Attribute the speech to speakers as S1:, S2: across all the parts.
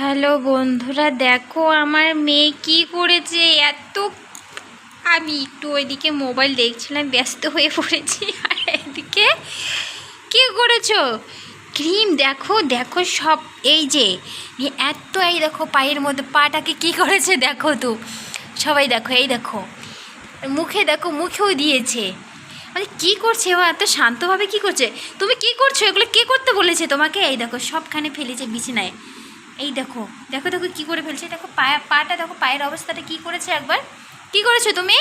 S1: Hello বন্ধুরা, দেখো আমার মেয়ে কি করেছে? এত আমি একটু ওইদিকে মোবাইল দেখছিলাম, ব্যস্ত হয়ে পড়েছি। আর এদিকে কি করেছ? ক্রিম দেখো দেখো সব এই যে এত এই দেখো পায়ের মধ্যে পাটাকে কি করেছে দেখো তো। সবাই দেখো, এই দেখো, মুখে দেখো, মুখেও দিয়েছে। মানে কি করছে ও এত শান্তভাবে কি করছে? তুমি কি করছ? এগুলো কে করতে বলেছে তোমাকে? এই দেখো, সবখানে ফেলেছে বিছানায়। এই দেখো দেখো দেখো কি করে ফেলছে, দেখো পায়া, পাটা, দেখো পায়ের অবস্থাটা কি করেছে একবার। কি করেছ তুমি?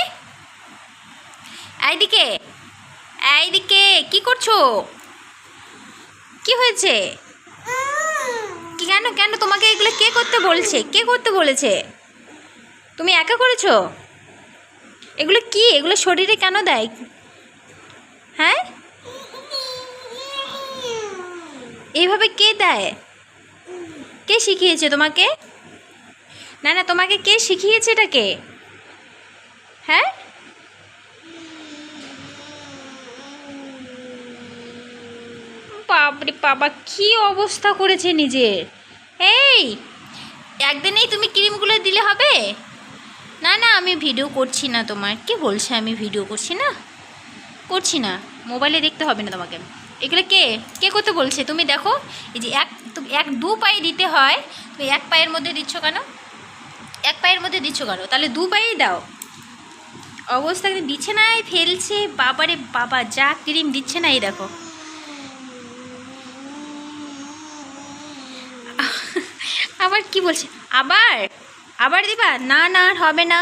S1: এইদিকে এইদিকে, কি করছ? কি হয়েছে? কেন কেন তোমাকে এগুলো কে করতে বলছে? কে করতে বলেছে? তুমি একা করেছ? এগুলো কি? এগুলো শরীরে কেন দেয়? হ্যাঁ? এইভাবে কে দেয়? শিখিয়েছে তোমাকে? না না, তোমাকে কে শিখিয়েছে এটাকে? হ্যাঁ? বাপরে বাবা, কি অবস্থা করেছে নিজের? এই, একদিনেই তুমি ক্রিমগুলো দিলে হবে? না না, আমি ভিডিও করছি না তোমার কে বলছে আমি ভিডিও করছি না? করছি না। মোবাইলে দেখতে হবে না তোমাকে। এগুলো কে? কে করতে বলছে? তুমি দেখো, এই যে এক এক দু পায়ে দিতে হয় তুমি এক পায়ের মধ্যে দিচ্ছ কেন? এক পায়ের মধ্যে দিচ্ছ কেন? তাহলে দু পায়েই দাও। অবস্থা কিন্তু বিছানায় ফেলছে, বাবারে বাবা, যা ক্রিম দিচ্ছে না, এই দেখো। আবার কি বলছে? আবার? আবার দিবা? না না হবে না।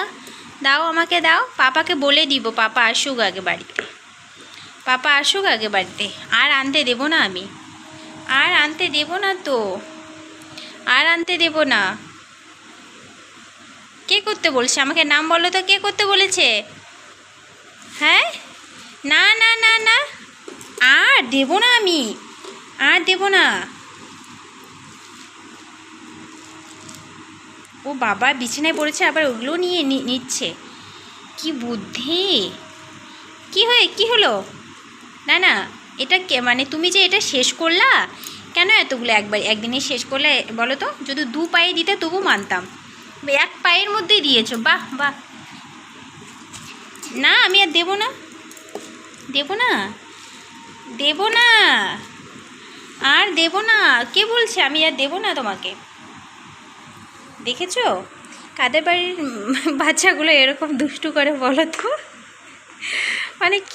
S1: দাও আমাকে, দাও। পাপাকে বলে দিব, পাপা আসুক আগে বাড়িতে। পাপা আসুক আগে বাড়িতে। আর আনতে দেব না আমি। আর আনতে দেব না তো। আর আনতে দেব না। কে করতে বলছে? আমাকে নাম বলো তো, কে করতে বলেছে? হ্যাঁ? না না না না। আর দেব না আমি। আর দেব না। ও বাবা, বিছানায় পড়েছে, আবার ওগুলো নিয়ে নিচ্ছে। কি বুদ্ধি! কি হয়ে, কি হলো? না না, এটা কে মানে তুমি যে এটা শেষ করলা, কেন এতগুলো একবার, একদিনে শেষ করলে, বলো তো? যদি দু পায়ে দিতে তবু মানতাম। এক পায়ের মধ্যেই দিয়েছ, বাহ বাহ। না, আমি আর দেবো না। দেবো না? দেবো না? আর দেবো না? কে বলছে? আমি আর দেবো না তোমাকে। দেখেছ? কাদের বাড়ির বাচ্চাগুলো এরকম দুষ্টু করে বলো তো? মানে কি